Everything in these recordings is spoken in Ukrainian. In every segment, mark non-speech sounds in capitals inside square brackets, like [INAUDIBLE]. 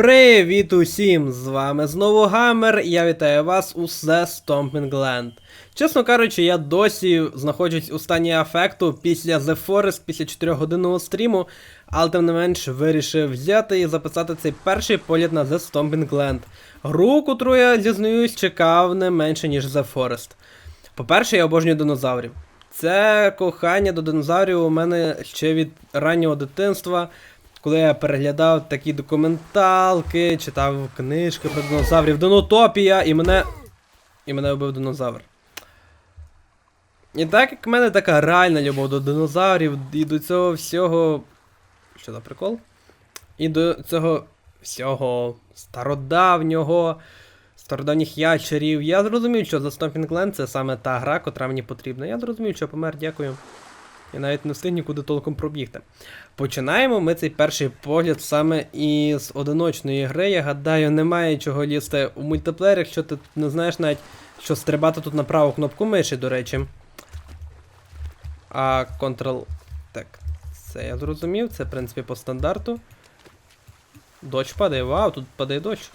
Привіт усім! З вами знову Гаммер, і я вітаю вас у The Stomping Land. Чесно кажучи, я досі знаходжусь у стані афекту після The Forest, після 4-годинного стріму, але тим не менш вирішив взяти і записати цей перший політ на The Stomping Land. Гру, котру я зізнаюсь, чекав не менше, ніж The Forest. По-перше, я обожнюю динозаврів. Це кохання до динозаврів у мене ще від раннього дитинства, коли я переглядав такі документалки, читав книжки про динозаврів, Динотопія, і мене. І мене вбив динозавр. І так як в мене така реальна любов до динозаврів, і до цього всього. Що за прикол? І до цього всього стародавнього, стародавніх ячерів. Я зрозумів, що The Stomping Land це саме та гра, котра мені потрібна. Я зрозумів, що помер, дякую. Я навіть не встиг нікуди толком пробігти. Починаємо ми цей перший погляд саме із одиночної гри. Я гадаю, немає чого лізти у мультиплеєр, якщо ти не знаєш навіть, що стрибати тут на праву кнопку миші, до речі. А Ctrl. Так, це я зрозумів, це в принципі по стандарту. Дощ падає, вау, тут падає дощ.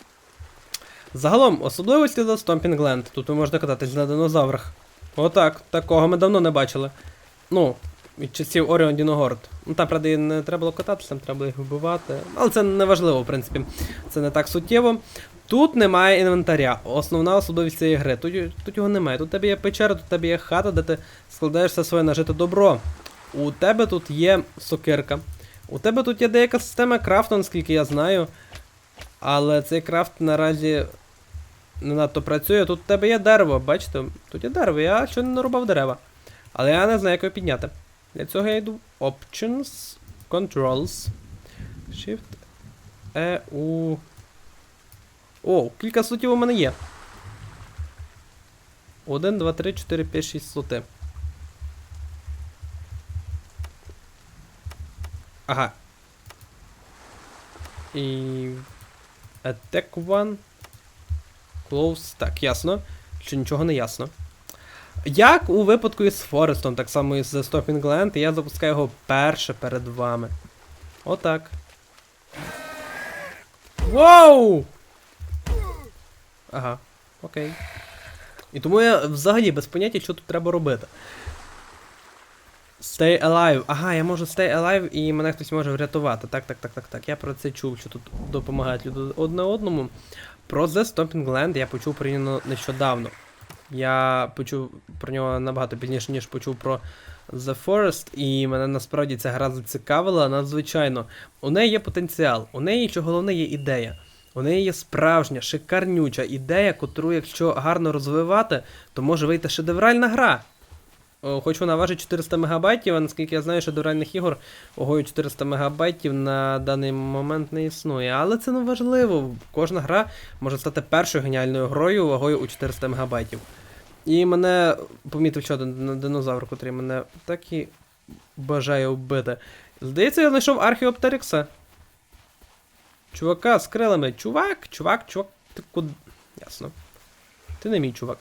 Загалом, особливості за Stomping Land. Тут ви можете кататись на динозаврах. Отак, такого ми давно не бачили. Ну, від часів Оріон Діногорд. Ну там, правда, не треба було кататися, там треба було їх вбивати. Але це не важливо, в принципі. Це не так суттєво. Тут немає інвентаря. Основна особливість цієї гри. Тут, тут його немає. Тут у тебе є печера, тут у тебе є хата, де ти складаєш все своє нажите добро. У тебе тут є сокирка. У тебе тут є деяка система крафту, наскільки я знаю. Але цей крафт наразі не надто працює. Тут у тебе є дерево, бачите? Тут є дерево, я ще не нарубав дерева. Але я не знаю, як його підняти. Для цього я йду Options, Controls, Shift, E, U. О, кілька слотів у мене є. 1, 2, 3, 4, 5, 6 слоти. Ага. І. Attack one. Close. Так, ясно. Що нічого не ясно. Як у випадку із Форестом, так само і з Stopping Land, я запускаю його перше перед вами. Отак. Воу! Ага, окей. І тому я взагалі без поняття, що тут треба робити. Stay alive. Ага, я можу stay alive і мене хтось може врятувати. Так, так, так, так, так. Я про це чув, що тут допомагають люди одне одному. Про The Stomping Land я почув про нещодавно. Я почув про нього набагато пізніше, ніж почув про The Forest, і мене насправді ця гра зацікавила надзвичайно. У неї є потенціал, у неї, що головне, є ідея. У неї є справжня, шикарнюча ідея, котру, якщо гарно розвивати, то може вийти шедевральна гра. О, Хоч вона важить 400 мегабайтів, а наскільки я знаю, шедевральних ігор вагою 400 мегабайтів на даний момент не існує. Але це не важливо. Кожна гра може стати першою геніальною грою вагою у 400 мегабайтів. І мене помітив один динозавр, котрий мене так і бажає вбити. Здається, я знайшов Археоптерикса. Чувака з крилами. Чувак, чувак, чувак. Ти куди. Ясно. Ти не мій чувак.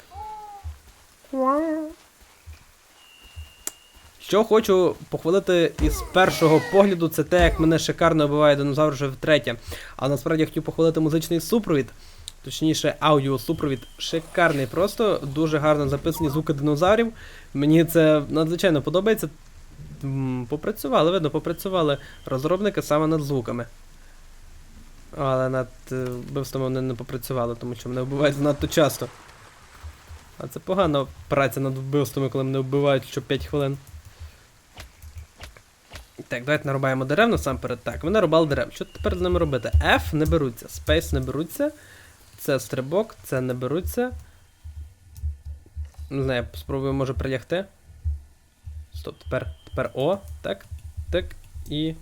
Що хочу похвалити із першого погляду, це те, як мене шикарно вбиває динозавр вже втретє. А насправді я хотів похвалити музичний супровід, точніше, аудіосупровід. Шикарний, просто дуже гарно записані звуки динозаврів. Мені це надзвичайно подобається. Попрацювали, видно, попрацювали розробники саме над звуками. Але над е, вбивствами вони не попрацювали, тому що мене вбивають занадто часто. А це погана праця над вбивствами, коли мене вбивають що 5 хвилин. Так, давайте нарубаємо дерев насамперед. Так, ми нарубали дерев. Що тепер з ними робити? F не беруться, Space не беруться. Це стрибок, це не беруться. Не знаю, спробую може прилягти. Стоп, тепер тепер О. Так. Так. І.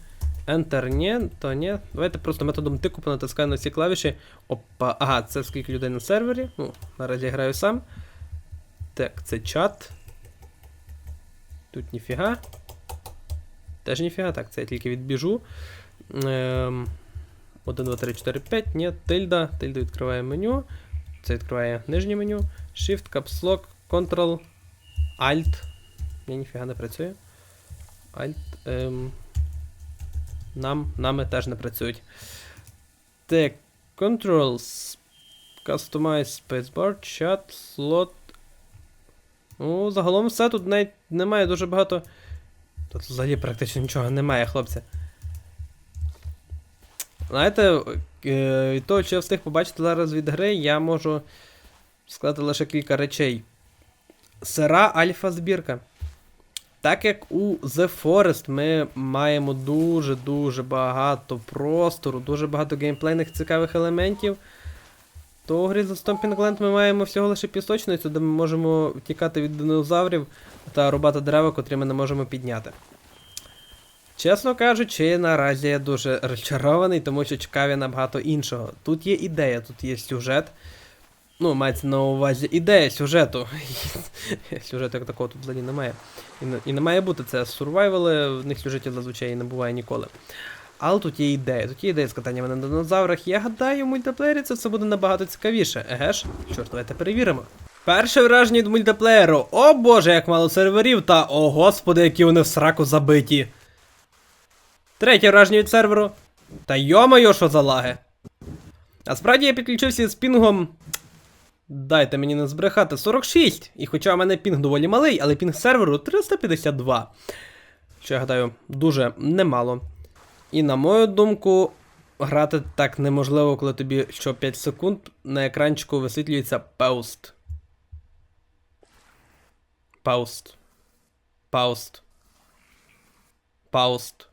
Enter, ні, то ні. Давайте просто методом тику понатискаю на всі клавіші. Опа. Ага, це скільки людей на сервері. Ну, наразі я граю сам. Так, це чат. Тут ніфіга. Теж ніфіга, так, це я тільки відбіжу. Ем, 1, 2, 3, 4, 5. Ні, тильда. Тильда відкриває меню. Це відкриває нижнє меню. Shift, Caps Lock, Ctrl, Alt. Ні, ніфіга не працює. Alt. Ем, нам, нами теж не працюють. Так, Controls. Customize spacebar, chat, slot. Ну, загалом все тут навіть немає дуже багато. Тут взагалі практично нічого немає, хлопці. Знаєте, е, від що я встиг побачити зараз від гри, я можу сказати лише кілька речей. Сира альфа збірка. Так як у The Forest ми маємо дуже-дуже багато простору, дуже багато геймплейних цікавих елементів, то у грі за Stomping ми маємо всього лише пісочницю, де ми можемо втікати від динозаврів та рубати дерева, котрі ми не можемо підняти. Чесно кажучи, наразі я дуже розчарований, тому що чекав я набагато іншого. Тут є ідея, тут є сюжет. Ну, мається на увазі ідея сюжету. [LAUGHS] Сюжету як такого тут взагалі немає. І не, і не має бути це сурвайвали, в них сюжетів зазвичай не буває ніколи. Але тут є ідея. Тут є ідея з катаннями на динозаврах. Я гадаю, в мультиплеєрі це все буде набагато цікавіше. Еге ж? Чорт, давайте перевіримо. Перше враження від мультиплеєру. О боже, як мало серверів, та о господи, які вони в сраку забиті. Третє враження від серверу. Та йо-моє, що за лаги. А справді я підключився з пінгом. Дайте мені не збрехати 46. І хоча в мене пінг доволі малий, але пінг серверу 352. Що я гадаю, дуже немало. І на мою думку, грати так неможливо, коли тобі що 5 секунд на екранчику висвітлюється пауст. Пауст. Пауст. Пауст.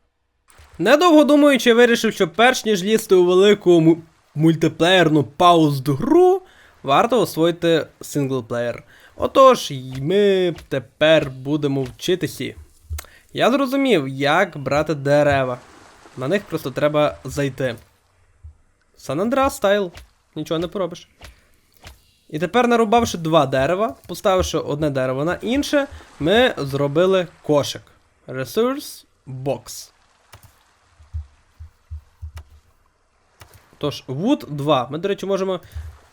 Недовго думаючи, вирішив, що перш ніж лізти у велику му- мультиплеєрну пауст гру, варто освоїти синглплеєр. Отож, й ми тепер будемо вчитися. Я зрозумів, як брати дерева. На них просто треба зайти. San Andreas стайл. Нічого не поробиш. І тепер, нарубавши два дерева, поставивши одне дерево на інше, ми зробили кошик. Resource Box. Тож, Wood 2. Ми, до речі, можемо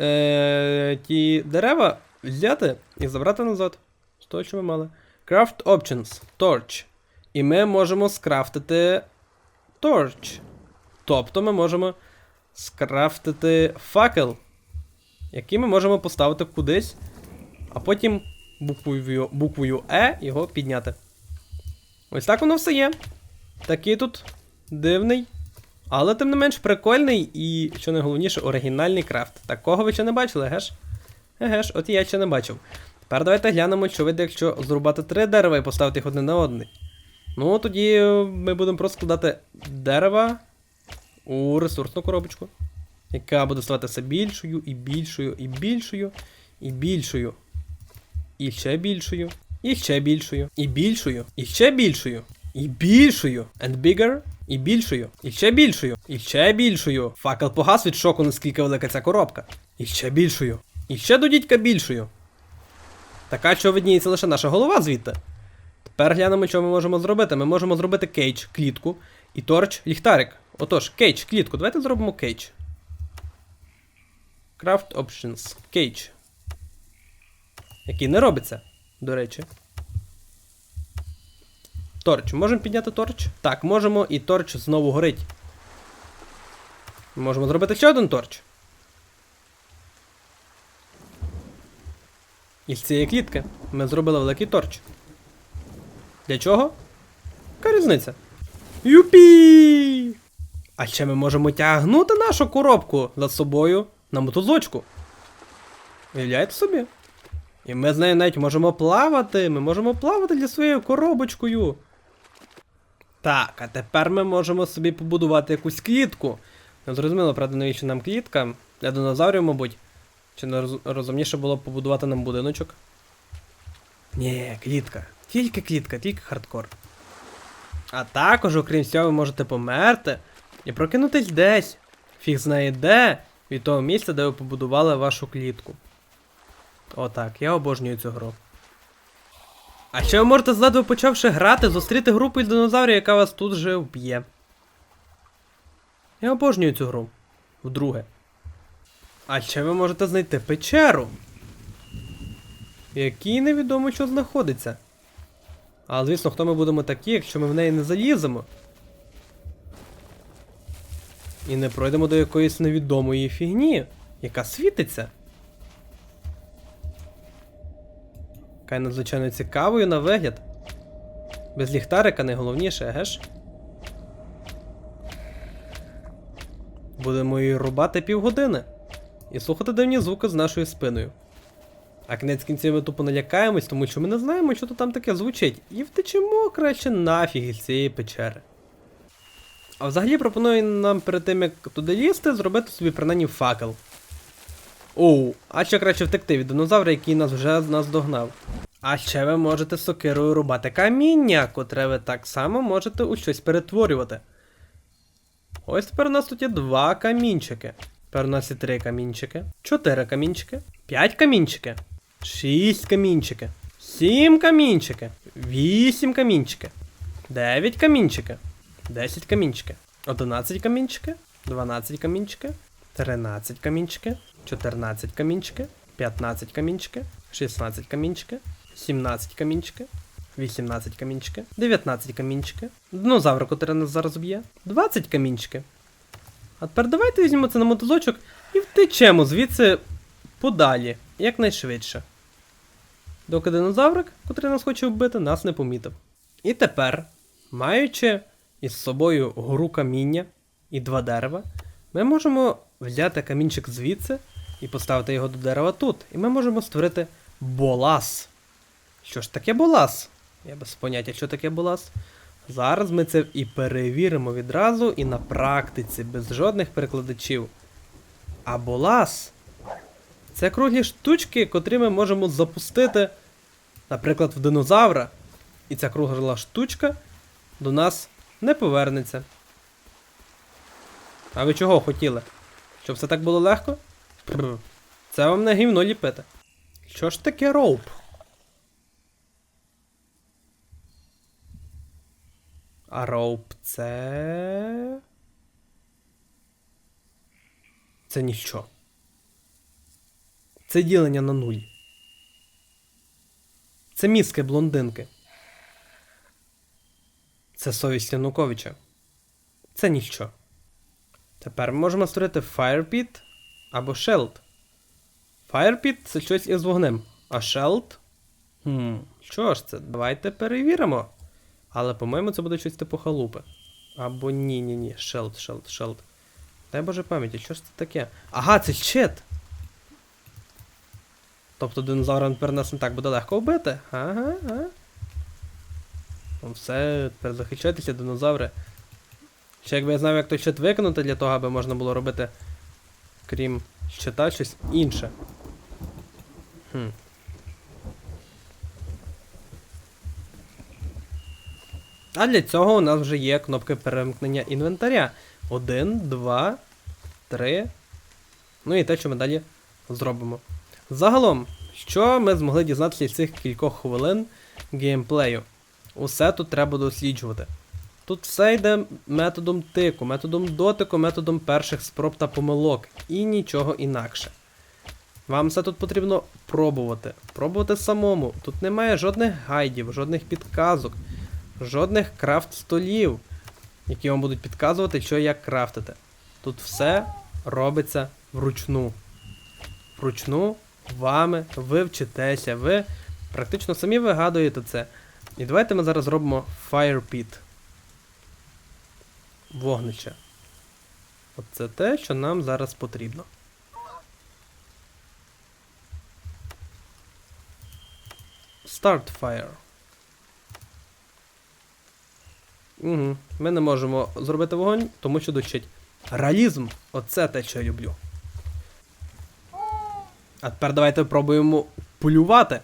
е- ті дерева взяти і забрати назад. З того, що ми мали. Craft Options. Torch. І ми можемо скрафтити Torch. Тобто ми можемо скрафтити факел, який ми можемо поставити кудись, а потім буквою, буквою E його підняти. Ось так воно все є. Такий тут дивний, але тим не менш прикольний і, що найголовніше, оригінальний крафт. Такого ви ще не бачили, геш? Еге ж, от і я ще не бачив. Тепер давайте глянемо, що вийде, якщо зрубати три дерева і поставити їх одне на одне. Ну, тоді е, ми будемо просто складати дерева у ресурсну коробочку, яка буде ставати все більшою і більшою, і більшою, і більшою. І ще більшою, і ще більшою, і більшою, і ще більшою, і більшою, and bigger, і більшою, і ще більшою, і ще більшою. Факел погас від шоку, наскільки велика ця коробка. І ще більшою. І ще до дідька більшою. Така, що видніється лише наша голова звідти. Тепер глянемо, що ми можемо зробити. Ми можемо зробити кейдж, клітку, і торч, ліхтарик. Отож, кейдж, клітку. Давайте зробимо кейдж. Craft Options. Кейдж. Який не робиться, до речі. Торч. Можемо підняти торч? Так, можемо, і торч знову горить. Можемо зробити ще один торч. Із цієї клітки ми зробили великий торч. Для чого? Яка різниця? Юпі! А ще ми можемо тягнути нашу коробку за собою на мотузочку. Уявляєте собі? І ми з нею навіть можемо плавати. Ми можемо плавати для своєю коробочкою. Так, а тепер ми можемо собі побудувати якусь клітку. Не зрозуміло, правда, навіщо нам клітка? Для динозаврів, мабуть. Чи не розумніше було побудувати нам будиночок? Ні, клітка. Тільки клітка, тільки хардкор. А також, окрім цього, ви можете померти і прокинутись десь. Фіг знає де, від того місця, де ви побудували вашу клітку. Отак, я обожнюю цю гру. А ще ви можете, зледве почавши грати, зустріти групу із динозаврів, яка вас тут же вб'є. Я обожнюю цю гру. Вдруге. А ще ви можете знайти печеру. В якій невідомо що знаходиться. Але звісно, хто ми будемо такі, якщо ми в неї не заліземо. І не пройдемо до якоїсь невідомої фігні, яка світиться. Яка є надзвичайно цікавою на вигляд. Без ліхтарика найголовніше, геш? Будемо її рубати півгодини і слухати дивні звуки з нашою спиною. А кінець кінців ми тупо налякаємось, тому що ми не знаємо, що тут там таке звучить, і втечемо краще нафіг із цієї печери. А взагалі пропоную нам перед тим, як туди лізти, зробити собі принаймні факел. Оу, а ще краще втекти від динозавра, який нас вже наздогнав. А ще ви можете сокирою рубати каміння, котре ви так само можете у щось перетворювати. Ось тепер у нас тут є два камінчики. Тепер у нас є три камінчики, чотири камінчики, п'ять камінчики, шість камінчики, сім камінчики, вісім камінчики, дев'ять камінчики, десять камінчики, одинадцять камінчики, дванадцять камінчики, тринадцять камінчики, чотирнадцять камінчики, п'ятнадцять камінчики, шістнадцять камінчики, сімнадцять камінчики, 18 камінчики, 19 камінчики, динозавр, котрий нас зараз б'є, 20 камінчики. А тепер давайте візьмемо це на мотузочок і втечемо звідси подалі, якнайшвидше. Доки динозаврик, котрий нас хоче вбити, нас не помітив. І тепер, маючи із собою гору каміння і два дерева, ми можемо взяти камінчик звідси і поставити його до дерева тут. І ми можемо створити болас. Що ж таке болас? Я без поняття, що таке болас. Зараз ми це і перевіримо відразу і на практиці, без жодних перекладачів. А болас це круглі штучки, котрі ми можемо запустити, наприклад, в динозавра. І ця кругла штучка до нас не повернеться. А ви чого хотіли? Щоб все так було легко? Прр. Це вам не гівно ліпити. Що ж таке роуп? А роуп це. Це ніщо. Це ділення на нуль. Це мізки блондинки. Це совість Януковича. Це ніщо. Тепер ми можемо створити Firepit або Sheld. Firepit це щось із вогнем. А Sheld? Хм, що ж це? Давайте перевіримо. Але, по-моєму, це буде щось типу халупи. Або ні, ні. Шелд, шелд, шелд. Дай Боже пам'яті, що ж це таке? Ага, це щит! Тобто динозаврам тепер нас не так буде легко вбити. Ага, ага. Ну все, тепер захищайтеся, динозаври. Ще якби я знав, як той щит виконати для того, аби можна було робити, крім щита, щось інше. Хм. А для цього у нас вже є кнопки перемкнення інвентаря. Один, два, три. Ну і те, що ми далі зробимо. Загалом, що ми змогли дізнатися з цих кількох хвилин геймплею? Усе тут треба досліджувати. Тут все йде методом тику, методом дотику, методом перших спроб та помилок. І нічого інакше. Вам все тут потрібно пробувати. Пробувати самому. Тут немає жодних гайдів, жодних підказок, жодних крафт столів, які вам будуть підказувати, що як крафтити. Тут все робиться вручну. Вручну вами ви вчитеся, ви практично самі вигадуєте це. І давайте ми зараз зробимо Fire Pit. Вогнище. Оце те, що нам зараз потрібно. Start Fire. Угу. Ми не можемо зробити вогонь, тому що дощить. Реалізм оце те, що я люблю. А тепер давайте пробуємо полювати.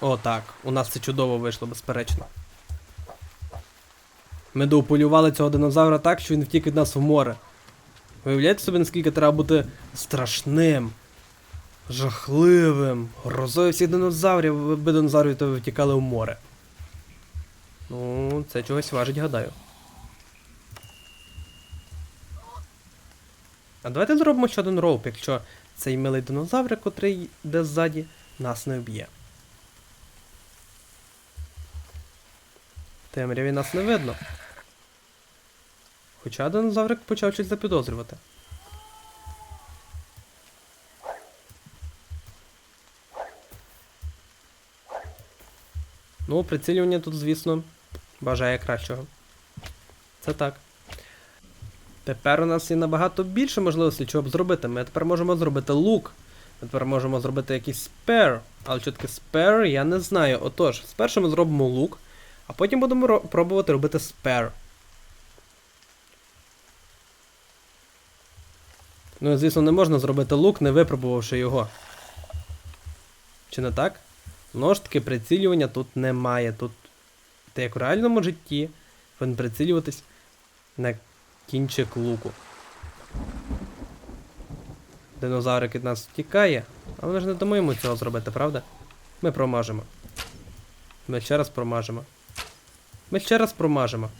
О, так. У нас це чудово вийшло, безперечно. Ми дополювали цього динозавра так, що він втік від нас в море. Виявляєте собі, наскільки треба бути страшним, жахливим, грозою всіх динозаврів, би динозаврів то втікали в море. Ну, це чогось важить, гадаю. А давайте зробимо ще один роуп, якщо цей милий динозавр, котрий йде ззаді, нас не вб'є. Темряві нас не видно. Хоча динозаврик почав щось запідозрювати. Ну, прицілювання тут, звісно, бажає кращого. Це так. Тепер у нас є набагато більше можливостей, чого зробити. Ми тепер можемо зробити лук. Ми тепер можемо зробити якийсь спер. Але що таке спер, я не знаю. Отож, спершу ми зробимо лук, а потім будемо ро- пробувати робити спер. Ну, звісно, не можна зробити лук, не випробувавши його. Чи не так? Знову ж таки, прицілювання тут немає. Тут, те як у реальному житті, повинен прицілюватись на кінчик луку. Динозаврик від нас втікає, але ми ж не йому цього зробити, правда? Ми промажемо. Ми ще раз промажемо. Ми ще раз промажемо.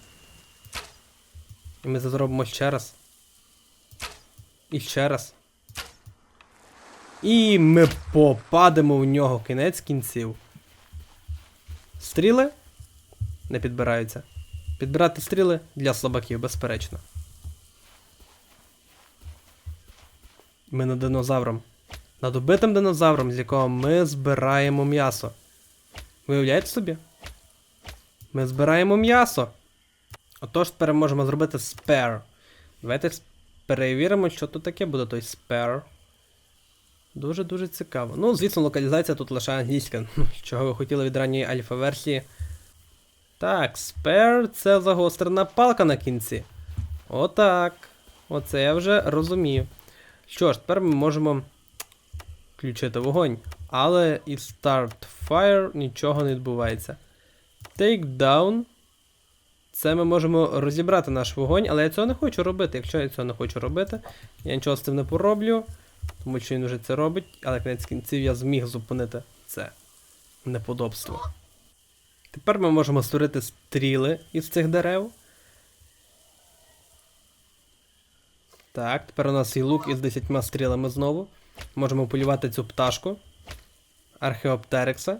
І ми це зробимо ще раз. І ще раз. І ми попадемо в нього кінець кінців. Стріли не підбираються. Підбирати стріли для слабаків, безперечно. Ми над динозавром. Над убитим динозавром, з якого ми збираємо м'ясо. Виявляєте собі? Ми збираємо м'ясо. Отож, тепер можемо зробити спер. Давайте перевіримо, що тут таке буде той спер. Дуже-дуже цікаво. Ну, звісно, локалізація тут лише англійська. [LAUGHS] Чого ви хотіли від ранньої альфа-версії. Так, спер це загострена палка на кінці. Отак. Оце я вже розумів. Що ж, тепер ми можемо включити вогонь. Але і Start Fire нічого не відбувається. Take down. Це ми можемо розібрати наш вогонь, але я цього не хочу робити. Якщо я цього не хочу робити, я нічого з цим не пороблю, тому що він вже це робить, але кінець кінців я зміг зупинити це неподобство. Тепер ми можемо створити стріли із цих дерев. Так, тепер у нас є лук із 10 стрілами знову. Можемо полювати цю пташку. Археоптерекса,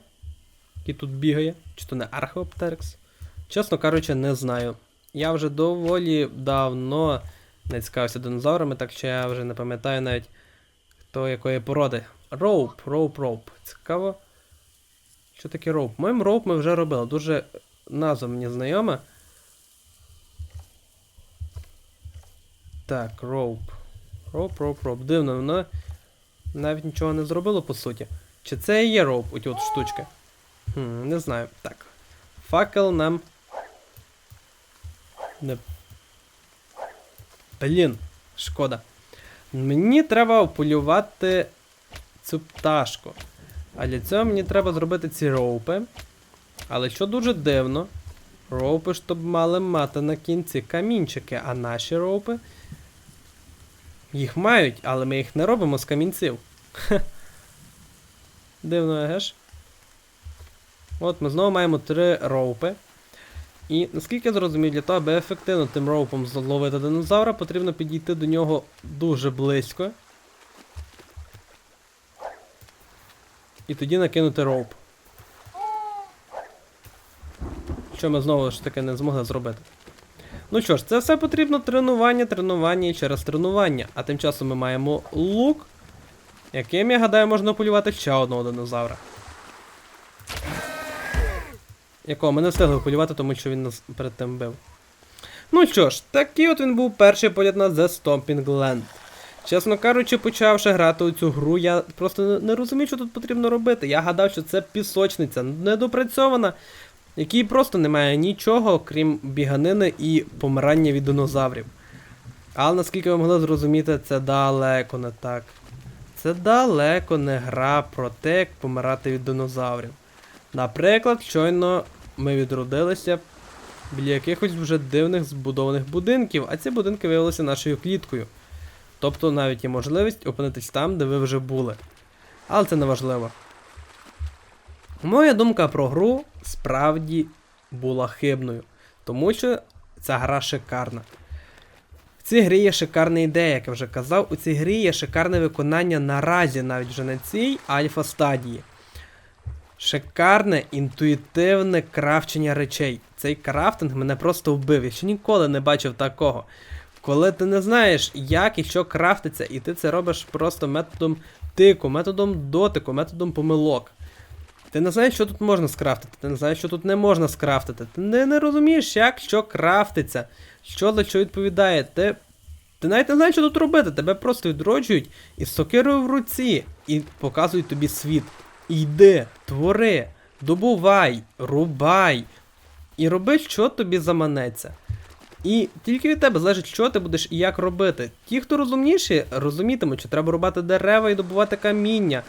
який тут бігає. Чи то не Археоптерекс? Чесно кажучи, не знаю. Я вже доволі давно не цікавився динозаврами, так що я вже не пам'ятаю навіть хто якої породи. Роуп, роуп, роуп. Цікаво. Що таке роуп? Моїм роуп ми вже робили. Дуже назва мені знайома. Так, роуп. Роуп, роуп, роуп. Дивно, воно навіть нічого не зробило по суті. Чи це і є роуп, оті от штучки? Хм, не знаю. Так. Факел нам. Не. Блін, шкода. Мені треба полювати цю пташку. А для цього мені треба зробити ці роупи. Але що дуже дивно, роупи ж то б мали мати на кінці камінчики, а наші роупи. Їх мають, але ми їх не робимо з камінців. Хе. Дивно, еге ж? От ми знову маємо три роупи. І наскільки я зрозумів, для того, аби ефективно тим роупом зловити динозавра, потрібно підійти до нього дуже близько. І тоді накинути роуп. Що ми знову ж таки не змогли зробити. Ну що ж, це все потрібно тренування, тренування і через тренування. А тим часом ми маємо лук, яким, я гадаю, можна полювати ще одного динозавра. Якого ми не встигли полювати, тому що він нас перед тим бив. Ну що ж, такий от він був перший політ на The Stomping Land. Чесно кажучи, почавши грати у цю гру, я просто не- розумів, що тут потрібно робити. Я гадав, що це пісочниця, недопрацьована, в якій просто немає нічого, крім біганини і помирання від динозаврів. Але наскільки ви могли зрозуміти, це далеко не так. Це далеко не гра про те, як помирати від динозаврів. Наприклад, щойно ми відродилися біля якихось вже дивних збудованих будинків, а ці будинки виявилися нашою кліткою. Тобто навіть є можливість опинитись там, де ви вже були. Але це не важливо. Моя думка про гру справді була хибною, тому що ця гра шикарна. В цій грі є шикарна ідея, як я вже казав, у цій грі є шикарне виконання наразі, навіть вже на цій альфа стадії. Шикарне інтуїтивне крафчення речей. Цей крафтинг мене просто вбив. Я ще ніколи не бачив такого. Коли ти не знаєш, як і що крафтиться, і ти це робиш просто методом тику, методом дотику, методом помилок. Ти не знаєш, що тут можна скрафтити, ти не знаєш, що тут не можна скрафтити. Ти не, не розумієш, як що крафтиться, що за що відповідає. Ти, ти навіть не знаєш, що тут робити. Тебе просто відроджують із сокирою в руці і показують тобі світ. Йди, твори, добувай, рубай. І роби, що тобі заманеться. І тільки від тебе залежить, що ти будеш і як робити. Ті, хто розумніші, розумітимуть, що треба рубати дерева і добувати каміння.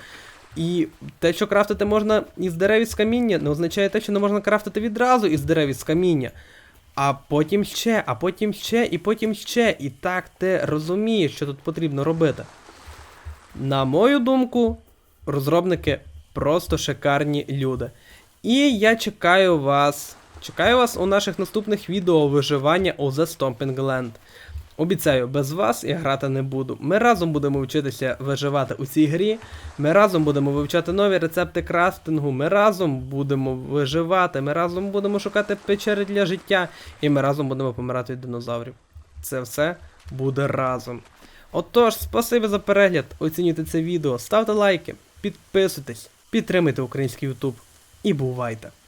І те, що крафтити можна із дерев із каміння, не означає те, що не можна крафтити відразу із дерев із каміння. А потім ще, а потім ще, і потім ще. І так ти розумієш, що тут потрібно робити. На мою думку, розробники просто шикарні люди. І я чекаю вас. Чекаю вас у наших наступних відео виживання у The Stomping Land. Обіцяю, без вас я грати не буду. Ми разом будемо вчитися виживати у цій грі. Ми разом будемо вивчати нові рецепти крафтингу. Ми разом будемо виживати. Ми разом будемо шукати печери для життя. І ми разом будемо помирати від динозаврів. Це все буде разом. Отож, спасибі за перегляд. Оцінюйте це відео, ставте лайки, підписуйтесь, підтримуйте український YouTube і бувайте!